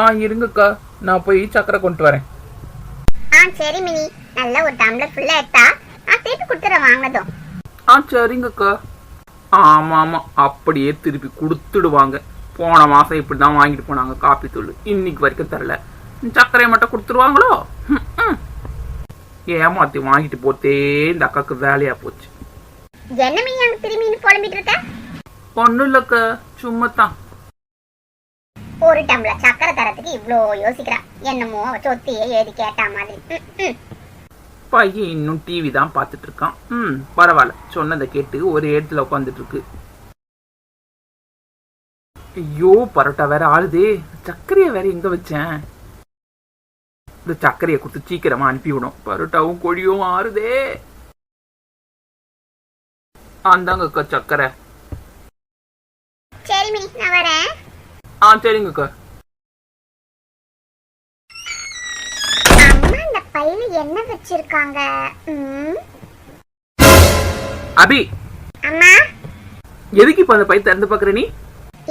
ஆ இருங்கக்கா. நான் போய் சக்கரை கொண்டு வரேன். ஆ சரி மினி. நல்ல ஒரு டம்ளர் ஃபுல்லா எடுத்தா நான் திருப்பி கொடுத்துறேன் வாங்கினதும். ஆ சரிங்கக்கா. ஆமா ஆமா அப்படியே திருப்பி கொடுத்துடுவாங்க. போன மாசம் இப்படி தான் வாங்கிட்டு போனாங்க காப்பி தூள். இன்னைக்கு வரைக்கும் தரல. சர்க்கரையை மட்டும் கொடுத்துருவாங்களோ. ஏமாத்தி வாங்கிட்டு போத்தே இந்த அக்காக்கு வேலையா போச்சு. என்ன மினி அங்க திரும்பி நீ புலம்பிட்டு இருக்க? ஒன்றும் இல்லைக்கா சும்மா தான் ஒரு டம்ளர் சக்கரை தரத்துக்கு இவ்ளோ யோசிக்கிறா. என்னமோ சொத்தியே எழுதி கேட்டா மாதிரி. பையன் இன்னும் டிவி தான் பார்த்துட்டு இருக்கான். ம் பரவாயில்ல. சொன்னதை கேட்டு ஒரு இடத்துல உட்காந்துட்டு இருக்கு. ஐயோ பரோட்டா வேற ஆளுதே. சர்க்கரையை வேற எங்க வச்சேன்? இந்த சர்க்கரையை கொடுத்து சீக்கிரமா அனுப்பி விடும். பரோட்டாவும் கொழியும் ஆறுதே. அந்தாங்கக்கா சர்க்கரை. சரி மினி நான் வரேன். ஆ சரிங்கக்கா அம்மா இந்த பையில என்ன வச்சிருக்காங்க? ம். அபி. அம்மா? எதுக்கு இப்ப அந்த பை திறந்து பாக்குற நீ?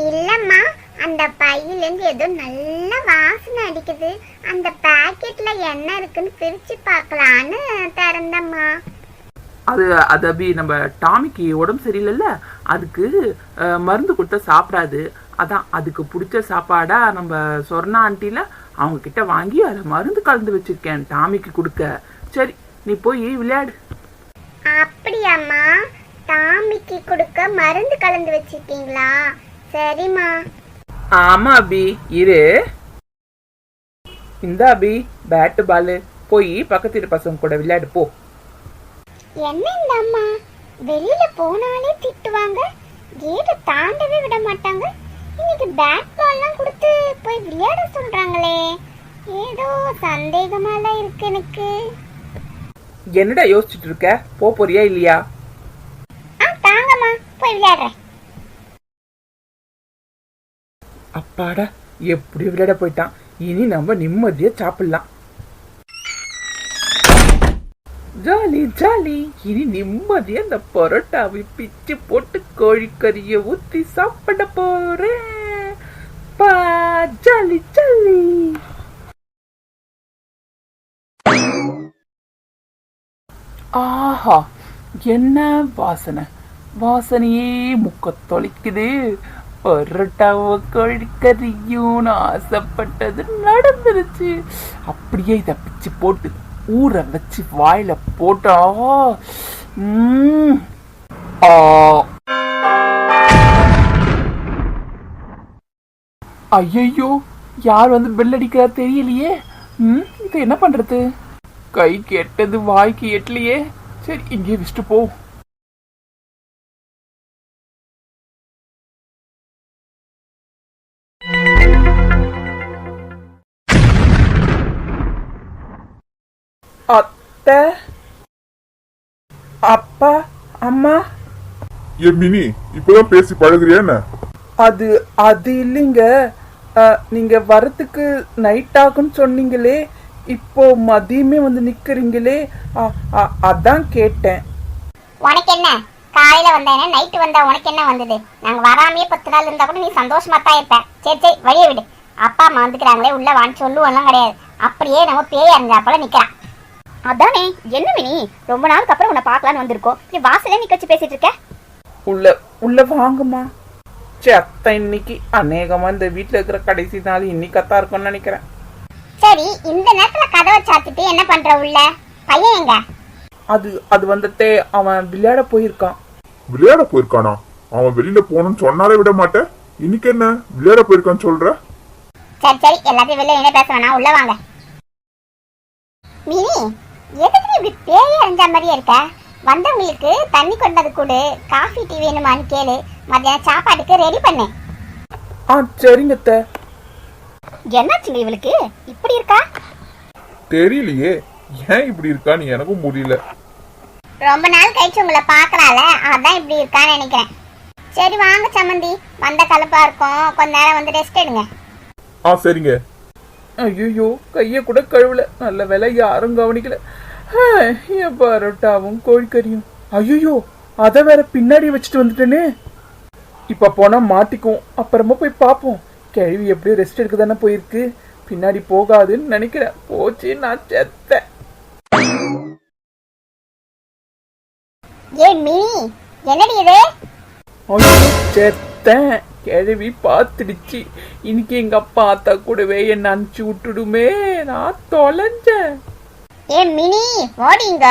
இல்லம்மா அந்த பையில இருந்து ஏதோ நல்ல வாசனை அடிக்குது. அந்த பாக்கெட்ல என்ன இருக்குன்னு பிரிச்சு பார்க்கலான்னு திறந்தம்மா. அது அது அபி நம்ம டாமிக்கு உடம்பு சரியில்லைல்ல? அதுக்கு அஹ், மருந்து கொடுத்தா சாப்பிடாது. அதான் அதுக்கு பிடிச்ச சாப்பாடா நம்ம சொர்ணா ஆண்டில அவங்க கிட்ட வாங்கி அதை மருந்து கலந்து வச்சிருக்கேன் டாமிக்கு கொடுக்க. சரி நீ போய் விளையாடு. அப்படியாம்மா. டாமிக்கு கொடுக்க மருந்து கலந்து வச்சிருக்கீங்களா? சரிம்மா. ஆமா அபி. இரு. இந்த அபி பேட்டு பாலு போய் பக்கத்து வீட்டு பசங்க கூட விளையாடு போ. என்ன இந்த அம்மா? வெளியில போனாலே திட்டுவாங்க. கேட்டை தாண்டவே விட மாட்டாங்க. இன்னைக்கு பேட் பால்லாம் கொடுத்து போய் விளையாட சொல்றாங்களே. ஏதோ சந்தேகமாலாம் இருக்கு எனக்கு. என்னடா யோசிச்சுட்டு இருக்க? போ போறியா இல்லையா? ஆ தாங்கம்மா போய் விளையாடுறேன். அப்பாடா எப்படி விளையாட போயிட்டான். இனி நம்ம நிம்மதியா சாப்பிடலாம். Jolly jolly. இனி நிம்மதியா அந்த பரோட்டாவை பிச்சு போட்டு கோழிக்கறிய ஊத்தி சாப்பிட போறேன். பா ஜாலி ஜாலி. ஆஹா என்ன வாசனை. வாசனையே முக்க தொலைக்குது. பரோட்டாவோ கோழிக்கறியும் ஆசைப்பட்டது நடந்துருச்சு. அப்படியே இதை பிச்சு போட்டு ஊற வச்சு வாயில போட்டா ஐயோ யார் வந்து பெல் அடிக்கிறா தெரியலையே. ம் இது என்ன பண்றது? கைக்கு எட்டது வாய்க்கு எட்டலையே சரி இங்கே வச்சுட்டு போ. அத்தை அப்பா அம்மா. ஏ மினி இப்பதான் பேசி பழகுறியா என்ன? அது அது இல்லைங்க. அஹ், நீங்க வரத்துக்கு நைட் ஆகும்னு சொன்னீங்களே இப்போ மதியமே வந்து நிக்கிறீங்களே அ- அ- அதான் கேட்டேன். உனக்கு என்ன காலையில வந்தேன்னா நைட்டு வந்தா உனக்கு என்ன வந்தது? நாங்க வராமையே பத்து நாள் இருந்தா கூட நீ சந்தோஷமா தான் இருப்ப. சரி சரி வழிய விடு. அப்பா அம்மா வந்துக்கிறாங்களே உள்ள வான்னு சொல்லுவோம்லாம் கிடையாது. அப்படியே நம்ம பேய் அறிஞ்சா போல நிக்கிறான். அதானே என்ன மினி ரொம்ப நாளுக்கு அப்புறம் உன்னை பார்க்கலான்னு வந்திருக்கோம். நீ வாசலே நிக்க வச்சு பேசிட்டு இருக்க? உள்ள உள்ள வாங்கம்மா. செத்த இன்னைக்கு அநேகமா இந்த வீட்ல இருக்கிற கடைசி நாள் இன்னைக்கத்தான் இருக்கும்னு நினைக்கிறேன். சரி இந்த நேரத்துல கதவை சாத்திட்டு என்ன பண்ற உள்ள? பையன் எங்க? அது அது வந்துட்டே அவன் விளையாட போயிருக்கான். விளையாட போயிருக்கானா? அவன் வெளியில போகணும்னு சொன்னாலே விட மாட்டேன். இன்னைக்கு என்ன? விளையாட போயிருக்கான்னு சொல்ற? சரி சரி எல்லாத்தையும் வெளில என்ன பேச வேணாம். உள்ள வாங்க. மினி எதுக்கு இப்படி பேய் அறிஞ்ச மாதிரியே இருக்க? வந்தவங்களுக்கு தண்ணி கொண்டது கொடு. காஃபி டீ வேணுமான்னு கேளு. மத்தியானம் சாப்பாட்டுக்கு ரெடி பண்ணு. ஆ சரிங்க அத்தை. என்னாச்சுங்க இவளுக்கு? இப்படி இருக்கா? தெரியலையே. ஏன் இப்படி இருக்கான்னு எனக்கும் புரியல. ரொம்ப நாள் கழிச்சு உங்களை பார்க்கறால அதான் இப்படி இருக்கான்னு நினைக்கிறேன். சரி வாங்க சம்மந்தி. வந்த கலப்பா இருக்கும். கொஞ்ச நேரம் வந்து ரெஸ்ட் எடுங்க. ஆ சரிங்க. ஐயோ கைய கூட கழுவல. நல்ல வேலை யாரும் கவனிக்கல. என் பரோட்டாவும் கோழிக்கறியும். ஐயோ அத வேற பின்னாடி வச்சுட்டு வந்துட்டேனே. இப்ப போனா மாட்டிக்கும் அப்புறமா போய் பாப்போம் கேள்வி எப்படியும் ரெஸ்ட் எடுக்க தானே போயிருக்கு. பின்னாடி போகாதுன்னு நினைக்கிறேன். போச்சு நான் செத்தேன். ஏ மினி என்னடி இது? செத்தேன். கிழவி பார்த்துடுச்சு. இன்னைக்கு எங்க அப்பா ஆத்தா கூடவே என்ன அனுப்பிச்சு விட்டுடுமே. நான் தொலைஞ்சேன். ஏ மினி ஓடிங்க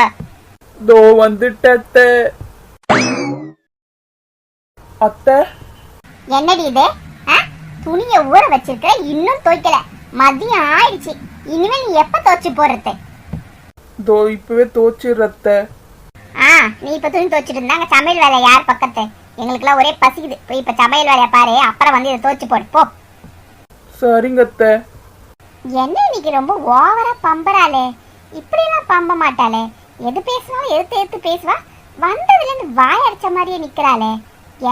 தோ வந்துட்ட அத்தை. என்னடி இது? துணியை ஊற வச்சிருக்க இன்னும் துவைக்கல. மதியம் ஆயிடுச்சு. இனிமே நீ எப்ப துவைச்சு போடுறது? தோ இப்பவே தோச்சிடுறத்த ஆ நீ இப்ப துணி துவைச்சிட்டு இருந்தாங்க சமையல் வேலை யார் பக்கத்து? எங்களுக்குலாம் ஒரே பசிக்குது. போய் இப்ப சமையல் வேலையை பாரு. அப்புறம் வந்து இதை துவைச்சு போடு. போ. சரிங்க அத்தை. என்ன இன்னைக்கு ரொம்ப ஓவரா பம்பறாளே. இப்படியெல்லாம் பம்ப மாட்டாளே. எது பேசினாலும் எடுத்து எடுத்து பேசுவா. வந்ததுல இருந்து வாய் அடிச்ச மாதிரியே நிக்கிறாளே.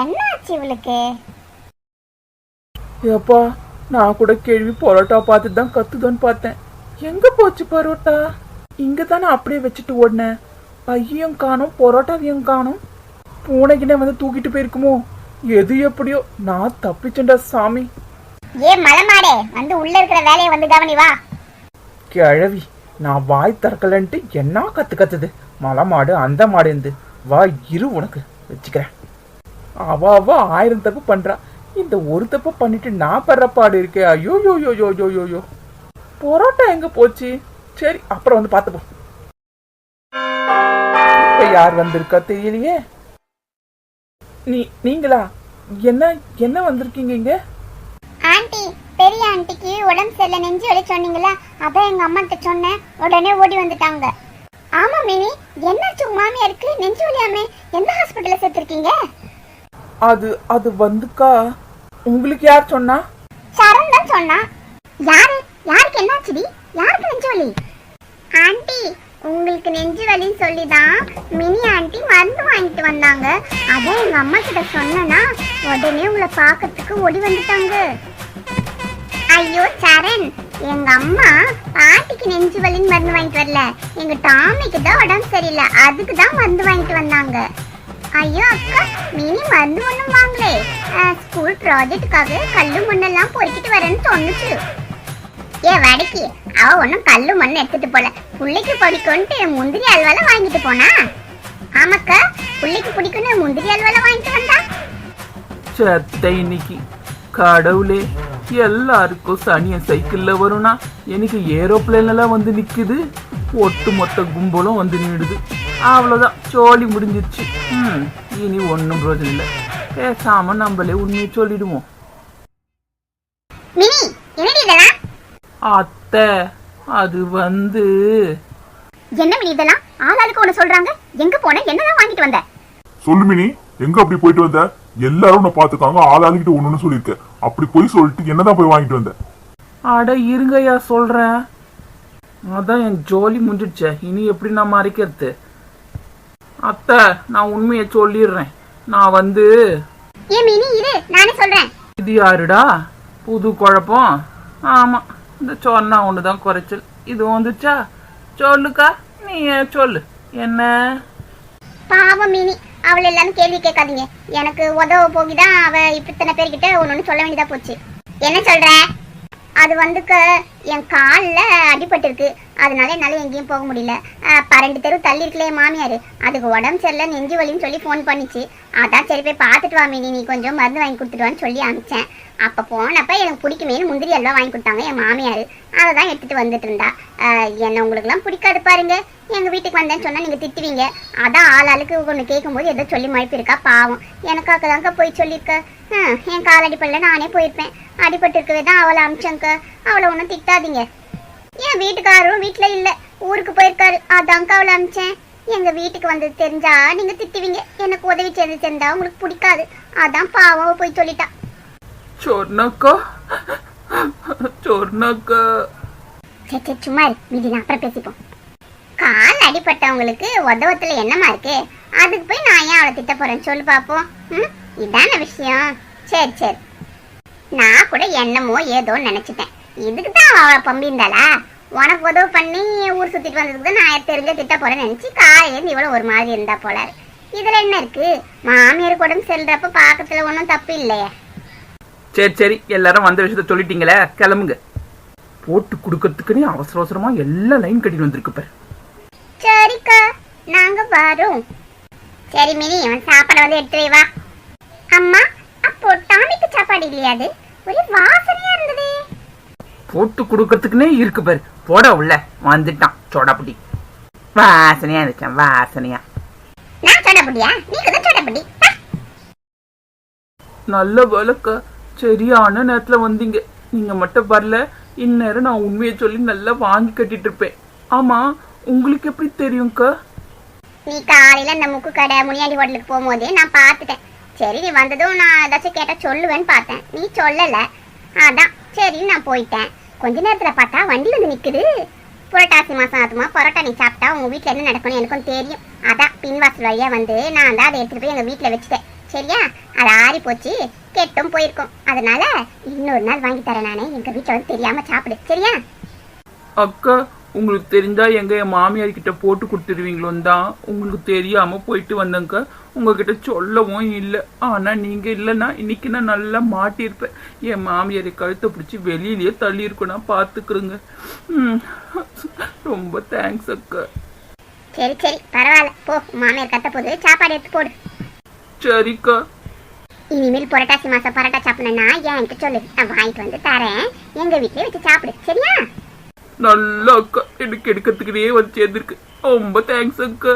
என்ன ஆச்சு இவளுக்கு? ஏப்பா நான் கூட கேள்வி பரோட்டா பார்த்து தான் கத்துதோன்னு பார்த்தேன். எங்க போச்சு பரோட்டா? இங்க தானே அப்படியே வச்சுட்டு ஓடினேன் பையும் காணும் பரோட்டாவையும் காணும். பூனைக்கினே வந்து தூக்கிட்டு போயிருக்குமோ? எது எப்படியோ? நான் தப்பிச்சேன்டா சாமி. ஏ மலமாடே வந்து உள்ள இருக்கிற வேலையை வந்து கவனி வா. கிழவி நான் வாய் திறக்கலன்ட்டு என்ன கத்து கத்துது? மலை மாடு அந்த மாடு இருந்து. வா இரு உனக்கு. வச்சுக்கிறேன். அவ அவ ஆயிரம் தப்பு பண்றா. இந்த ஒரு தப்பு பண்ணிட்டு நான் படுற பாடு இருக்கே. ஐயோ யோ யோ யோ யோ யோ யோ பரோட்டா எங்க போச்சு? சரி அப்புறம் வந்து பார்த்துப்போம். இப்ப யார் வந்திருக்கா தெரியலையே? நீ நீங்களா? என்ன என்ன வந்திருக்கீங்க இங்க? ஆண்டி பெரிய ஆண்டிக்கு உடம்பு சரியில்லை நெஞ்சு வலி சொன்னீங்களா அதான் எங்க அம்மா கிட்ட சொன்னேன். உடனே ஓடி வந்துட்டாங்க. ஆமா மினி என்னாச்சு உங்க மாமியாருக்கு? நெஞ்சு வலியாமே எந்த ஹாஸ்பிட்டல்ல சேர்த்திருக்கீங்க? அது அது வந்துக்கா. உங்களுக்கு யார் சொன்னா? சரண் தான் சொன்னா யாரு? யாருக்கு என்னாச்சுடி? யாருக்கு நெஞ்சு வலி? ஆண்டி உங்களுக்கு நெஞ்சு வலின்னு சொல்லி தான் மினி ஆண்டி மருந்து வாங்கிட்டு வந்தாங்க. அதான் எங்க அம்மா கிட்ட சொன்னனா உடனே உங்களை பார்க்கறதுக்கு ஓடி வந்துட்டாங்க. ஐயோ சரண் எங்க அம்மா பாட்டிக்கு நெஞ்சு வலின்னு மருந்து வாங்கிட்டு வரல. எங்க டாமிக்கு தான் உடம்பு சரியில்லை. அதுக்கு தான் மருந்து வாங்கிட்டு வந்தாங்க. ஐயோ அக்கா மினி மருந்து ஒன்றும் வாங்கலே. ஸ்கூல் ப்ராஜெக்ட்டுக்காக கல்லு மண்ணெல்லாம் பொறுக்கிட்டு வரேன்னு தோணுச்சு. ஏ வடக்கி அவ ஒன்றும் கல்லு மண் எடுத்துட்டு போல. புள்ளைக்கு பிடிக்கும்ட்டு முந்திரி அல்வால வாங்கிட்டு போனா? ஆமாக்கா புள்ளைக்கு பிடிக்கும்னு முந்திரி அல்வால வாங்கிட்டு வந்தா? செத்த இன்னைக்கு. கடவுளே எல்லாருக்கும் சனிய சைக்கிள்ல வரும்னா எனக்கு ஏரோப்ளேன்ல எல்லாம் வந்து நிக்குது. ஒட்டு மொத்த கும்பலும் வந்து நிடுது அவ்வளவுதான் சோழி முடிஞ்சிருச்சு. ம் இனி ஒன்றும் பிரோஜனம் இல்லை. பேசாம நம்மளே உண்மையை சொல்லிடுவோம். மினி என்னடி இதெல்லாம்? அத்தை அது வந்து. என்ன மினி இதெல்லாம்? ஆளாளுக்கு ஒண்ணு சொல்றாங்க. எங்க போன? என்னதான் வாங்கிட்டு வந்த? சொல்லு மினி எங்க அப்படி போயிட்டு வந்த? எல்லாரும் உன்னை பாத்துக்காங்க ஆளாளுக்கிட்ட ஒண்ணுன்னு சொல்லியிருக்க. அப்படி போய் சொல்லிட்டு என்னதான் போய் வாங்கிட்டு வந்த? அட இருங்கய்யா சொல்றேன். அதான் என் ஜோலி முடிஞ்சிடுச்சே. இனி எப்படி நான் மறைக்கிறது? அத்தை நான் உண்மையை சொல்லிடுறேன். நான் வந்து ஏ மினி இரு. நானே சொல்றேன். இது யாருடா? புது குழப்பம். ஆமா. இந்த சொன்னா ஒண்ணுதான் குறைச்சல். இது வந்துச்சா? சொல்லுக்கா நீ சொல்லு. என்ன? பாவம் மினி. அவள் எல்லாரும் கேள்வி கேட்காதீங்க. எனக்கு உதவ போகிதான் அவ இப்ப இத்தனை பேர்கிட்ட ஒன்று ஒன்று சொல்ல வேண்டியதா போச்சு. என்ன சொல்ற? அது வந்துக்க என் காலில் அடிபட்டிருக்கு. அதனால என்னால் எங்கேயும் போக முடியல. அஹ், பன்னெண்டு தெரு தள்ளி இருக்கல மாமியார். அதுக்கு உடம்பு சரியில்லை நெஞ்சு வலின்னு சொல்லி ஃபோன் பண்ணிச்சு. அதான் சரி போய் பார்த்துட்டு வா மினி நீ கொஞ்சம் மருந்து வாங்கி கொடுத்துட்டுவான்னு சொல்லி அனுப்பிச்சேன். அப்போ போனப்போ எனக்கு பிடிக்குமேனு முந்திரி எல்லாம் வாங்கி கொடுத்தாங்க என் மாமியார். அதை தான் எடுத்துகிட்டு வந்துட்டு இருந்தா. என்ன உங்களுக்குலாம் பிடிக்காது பாருங்க. எங்கள் வீட்டுக்கு வந்தேன்னு சொன்னால் நீங்கள் திட்டுவீங்க. அதான் ஆள் ஆளுக்கு ஒன்று கேட்கும்போது எதோ சொல்லி மழுப்பிருக்கா பாவம். எனக்காக தாங்க போய் சொல்லியிருக்க. என் கால் அடிப்படல நானே போயிருப்பேன். அடிபட்டு இருக்கவே தான் அவளை அமிச்சங்க அவளை ஒன்றும் திட்டாதீங்க. என் வீட்டுக்காரரும் வீட்டில் இல்லை. ஊருக்கு போயிருக்காரு. அதாங்க அவளை அமிச்சேன் எங்க வீட்டுக்கு வந்தது தெரிஞ்சா நீங்க திட்டுவீங்க. எனக்கு உதவி செய்து தெரிஞ்சா உங்களுக்கு பிடிக்காது. அதான் பாவம் போய் சொல்லிட்டா. சொன்னக்கா சொன்னக்கா சரி சும்மா மீதி நான் அப்புறம் பேசிப்போம். கால் அடிபட்டவங்களுக்கு உதவத்துல என்னமா இருக்கு? அதுக்கு போய் நான் ஏன் அவளை திட்ட போறேன்னு சொல்லு பாப்போம். ம்? இதான விஷயம். சரி சரி. நான் கூட என்னமோ ஏதோ நினைச்சிட்டேன். இதுக்கு தான் அவ அவளை பம்பிந்தாளா உனக்கு உதவு பண்ணி ஊர் சுத்திட்டு வந்ததுக்கு நான் தெரிஞ்ச திட்ட போறேன்னு நினைச்சு காலையிலேருந்து இவ்வளவு ஒரு மாதிரி இருந்தா போல. இதுல என்ன இருக்கு? மாமியாருக்கு உடம்பு செல்றப்ப பாக்கத்துல ஒன்றும் தப்பு இல்லையே. சரி சரி. எல்லாரும் வந்த விஷயத்த சொல்லிட்டீங்களே? கிளம்புங்க. போட்டு கொடுக்கறதுக்குன்னே அவசர அவசரமா எல்லா லைன் கட்டிட்டு வந்திருக்கு பாரு. சரிக்கா நாங்க வரோம். சரி மினி அவன் சாப்பாடு வந்து எடுத்து வை வா. அம்மா அப்போ டாமிக்கு சாப்பாடு இல்லையா அது? ஒரே இருந்ததே போட்டு கொடுக்கறதுக்குன்னே இருக்கு பாரு. போட உள்ள. வந்துட்டான். சோடாப்புடி வாசனையா இருந்துச்சான் வாசனையா. நல்ல வேலைக்கா. சரியான நேரத்துல வந்தீங்க. நீங்க மட்டும் வரல. இந்நேரம் நான் உண்மையை சொல்லி நல்லா வாங்கி கட்டிட்டு இருப்பேன். ஆமா உங்களுக்கு எப்படி தெரியும்க்கா? நீ காலையில அந்த முக்கு கடை முனியாண்டி ஹோட்டலுக்கு போகும்போது நான் பார்த்துட்டேன். சரி நீ வந்ததும் நான் ஏதாச்சும் கேட்டா சொல்லுவேன்னு பார்த்தேன். நீ சொல்லல. அதான். சரி நான் போயிட்டேன். கொஞ்ச நேரத்துல பார்த்தா வண்டி வந்து நிக்குது. புரட்டாசி மாசம் அதுமா பரோட்டா நீ சாப்பிட்டா உங்க வீட்டில் என்ன நடக்கணும் எனக்கும் தெரியும். அதான் பின்வாசல் வழியாக வந்து நான் தான் அதை எடுத்துட்டு போய் எங்க வீட்ல வச்சுட்டேன். சரியா? அது ஆறி போச்சு. கெட்டும் போயிருக்கும். அதனால இன்னொரு நாள் வாங்கி தரேன் நானே. எங்க வீட்டில் வந்து தெரியாம சாப்பிடு. சரியா? அக்கா உங்களுக்கு தெரிஞ்சா எங்க என் மாமியார் கிட்ட போட்டு கொடுத்துருவீங்களோன்னு தான் உங்களுக்கு தெரியாம போயிட்டு வந்தேங்க்கா உங்ககிட்ட சொல்லவும் இல்லை. ஆனா நீங்க இல்லைன்னா இன்னைக்கு நான் நல்லா மாட்டியிருப்பேன். என் மாமியாரை கழுத்தை பிடிச்சி வெளியிலயே தள்ளி இருக்கணும் நான் பாத்துக்கிறேங்க ரொம்ப தேங்க்ஸ் அக்கா. சரி சரி. பரவாயில்ல. போ. மாமியார் கத்த போது சாப்பாடு எடுத்து போடு. சரிக்கா. இனிமேல் புரட்டாசி மாசம் பரோட்டா சாப்பிடணும்னா என்கிட்ட சொல்லு. நான் வாங்கிட்டு வந்து தரேன். எங்க வீட்லயே வச்சு சாப்பிடு. சரியா? நல்ல அக்கா. எனக்கு எடுக்கிறதுக்குனே வந்து சேர்ந்துருக்கு. ரொம்ப தேங்க்ஸ் அக்கா.